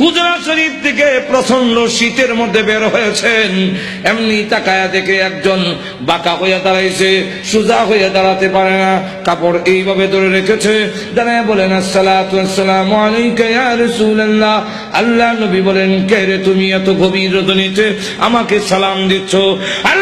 হুজরা শরীফ থেকে প্রচণ্ড শীতের মধ্যে বের হয়েছেন। এমনি তাকায়া দেখে একজন বাঁকা হইয়া দাঁড়াইছে, সোজা হইয়া দাঁড়াতে পারে না, কাপড় এইভাবে ধরে রেখেছে। দাঁড়ায় বলেন আসসালাম আল্লাহ নবী বলেন, কে রে তুমি এত গভীর রজনীতে আমাকে সালাম দিচ্ছ? আল্লাহ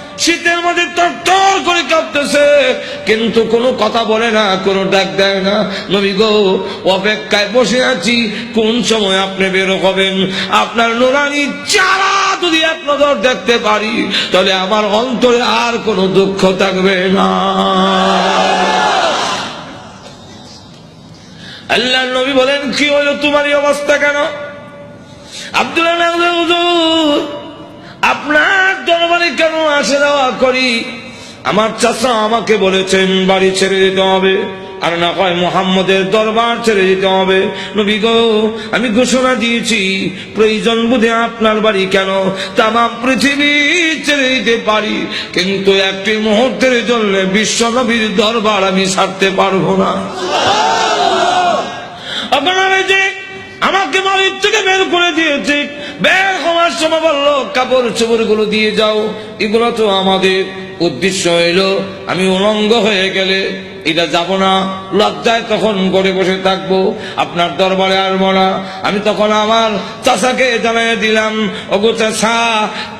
শীতের মধ্যে তরতর করে কাঁপতেছে। কিন্তু কোনো কথা বলে না, কোনো ডাক দেয় না। নবী গো, অপেক্ষায় বসে আছি, কোন সময় আপনি বের হবেন? আপনার নোরানি চারা যদি এক নজর দেখতে পারি, তাহলে আমার অন্তরে আর কোনো দুঃখ থাকবে না। আল্লাহ নবী বলেন, কি হলো? তোমার এই অবস্থা কেন? কেন আসে যাওয়া করি। আমার চাচা আমাকে বলেছেন, বাড়ি ছেড়ে দিতে হবে। আর না হয় মোহাম্মদের দরবার ছেড়ে দিতে হবে। নবী গো, আমি ঘোষণা দিয়েছি, প্রয়োজন বুঝে আপনার বাড়ি কেন? তাম পৃথিবী ছেড়ে দিতে পারি। কিন্তু একটি মুহূর্তের জন্য বিশ্ব নবীর দরবার আমি ছাড়তে পারব না। আপনারা যে আমাকে বাড়ির থেকে বের করে দিয়েছে বের হওয়ার সময় বলল, কাপড় চোপড়গুলো দিয়ে যাও, এগুলো তো আমাদের উদ্দেশ্য হইল। আমি উলঙ্গ হয়ে গেলে এটা যাব না। লজ্জায় তখন করে বসে থাকব, আপনার দরবারে আসব না আমি তখন আমার চাষাকে জানাই দিলাম, ওগো চাষা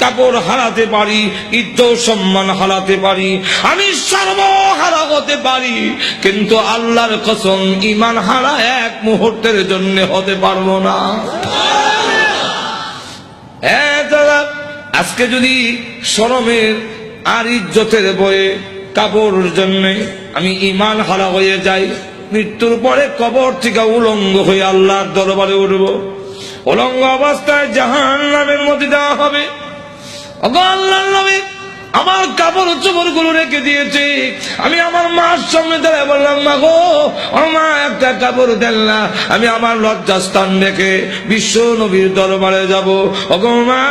কাপড় হারাতে পারি, ইজ্জত সম্মান হারাতে পারি, আমি সর্ব হারা হতে পারি। কিন্তু আল্লাহর কসম ইমান হারা এক মুহূর্তের জন্য হতে পারব না। আজকে যদি শরমের আর ইজ্জতের বয়ে কাপড়ের জন্য আমি ইমান হারা হয়ে যাই, মৃত্যুর পরে কবর থেকে উলঙ্গ হয়ে আল্লাহর দরবারে উঠব। উলঙ্গ অবস্থায় জাহান নামের মধ্যে দেওয়া হবে। আল্লাহর নবী, আমার কাপড় চোপড়গুলো রেখে দিয়েছে। আমি আমার মার সামনে দাঁড়ায় বললাম, মা গো মা একটা কাপড় দেন না। আমি আমার লজ্জাস্থান রেখে বিশ্ব নবীর দরবারে যাব। ওগো মা,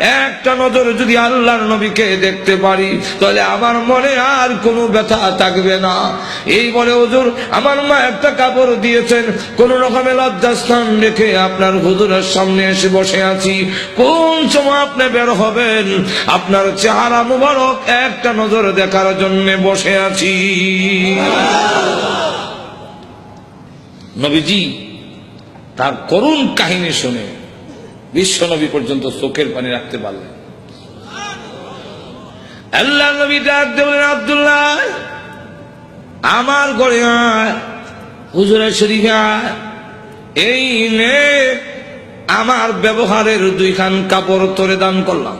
একটা নজর যদি আল্লাহর নবীকে দেখতে পারি, তাহলে আমার মনে আর কোনো ব্যথা থাকবে না। এই বলে হুজুর, আমার মা একটা কাপড় দিয়েছেন। কোন রকমের লজ্জাস্থান রেখে আপনার হুজুরের সামনে এসে বসে আছি। কোন সময় আপনি বের হবেন? আপনার চেহারা মুবারক একটা নজর দেখার জন্য বসে আছি। নবীজি তার করুণ কাহিনী শুনে বিশ্ব নবী পর্যন্ত চোখের পানি রাখতে পারলেন। আল্লাহ নবী ডাক দেবেন আব্দুল্লাহ, আমার গড়ে আয় হুজুরের শরীফে এই নে আমার ব্যবহারের দুইখান কাপড় তোরে দান করলাম।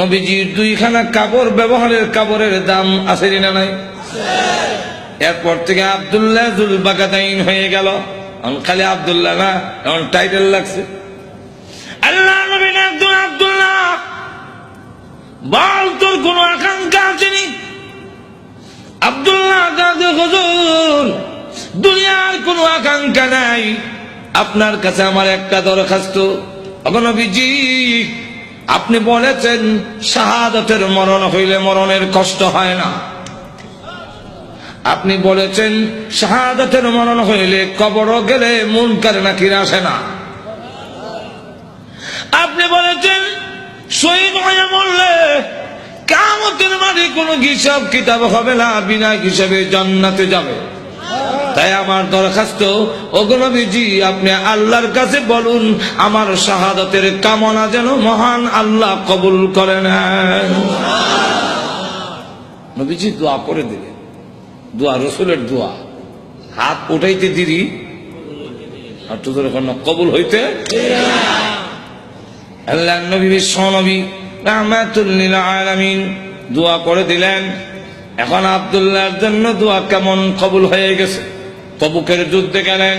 নবীজির দুইখানা কাপড়, ব্যবহারের কাপড়ের দাম আছে না নাই? এরপর থেকে আবদুল্লাহ জুল বাগাদাইন হয়ে গেল। এখন খালি আবদুল্লাহ না, এখন টাইটেল লাগছে। আল্লাহ নবী একজন আবদুল্লাহ। বল তোর কোন আকাঙ্ক্ষা আছে নি? আবদুল্লাহ দাদু হুজুর, দুনিয়ার কোনো আকাঙ্ক্ষা নাই। আপনার কাছে আমার একটা দরখাস্ত। অগনবীজি আপনি বলেছেন, শাহাদতের মরণ হইলে মরণের কষ্ট হয় না। আপনি বলেছেন, শাহাদতের মরণ হইলে কবর গেলে মন করে নাকি আসে না। আপনি বলেছেন, শহীদ হয়ে মরলে কামতের মাঝে কোনো হিসাব কিতাব হবে না, বিনা হিসাবে জান্নাতে যাবে। তাই আমার দরখাস্ত অগ্নবীজি আপনি আল্লাহর কাছে বলুন, আমার শাহাদতের কামনা যেন মহান আল্লাহ কবুল করে নেন নবীজি দোয়া করে দিলেন। দোয়া, রসুলের দোয়া। হাত উঠাইতে দিদি আর তো তোর কোনো কবুল হইতে আল্লাহ নবী, বিশ্ব নবী রহমাতুল্লিল আলামিন দোয়া করে দিলেন। এখন আব্দুল্লাহর জন্য দোয়া কেমন কবুল হয়ে গেছে? তবুকের যুদ্ধে গেলেন।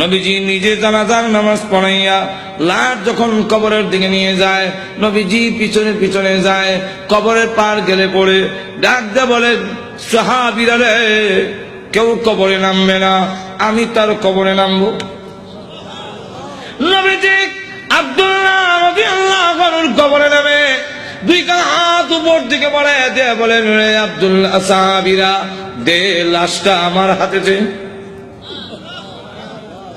নবীজি নিজে জানাজার নামাজ পড়াইয়া লাশ যখন কবরের দিকে নিয়ে যায়, নবীজি পিছনে পিছনে যায়, কবরের পার গেলে পড়ে, ডাক দে বলে, সাহাবিরা রে, কেউ কবরে নামবে না, আমি তার কবরে নামবো। নবীজি আব্দুল্লাহ কবরে নামে, দুই কান হাত উপর দিকে বলে দে বলে আব্দুল্লাহ সাহাবিরা, দে লাশটা আমার হাতে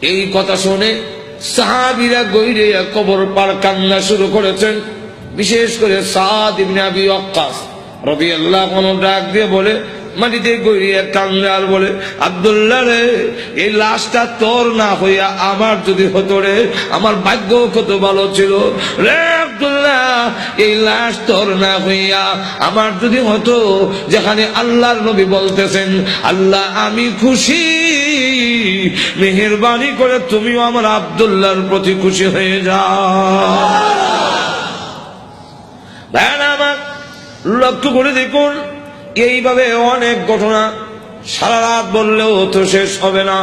এই কথা শুনে সাহাবিরা গৈরে কবর পার কান্না শুরু করেছেন। বিশেষ করে ওয়াক্কাস রাদিয়াল্লাহু আনহু ডাক দিয়ে বলে, মাটিতে গড়িয়ে কান্দে আর বলে, আব্দুল্লাহ রে, এই লাশটা তোর না হইয়া আমার যদি হতো রে, আমার ভাগ্য কত ভালো ছিল। রে আব্দুল্লাহ, এই লাশ তোর না হইয়া আমার যদি হতো, যেখানে আল্লাহর নবী বলতেছেন, আল্লাহ, আমি খুশি। মেহেরবানি করে তুমিও আমার আবদুল্লার প্রতি খুশি হয়ে যা ভাইয়ারা আমার, লক্ষ্য করে দেখুন, এইভাবে অনেক ঘটনা সারা রাত বললেও তো শেষ হবে না।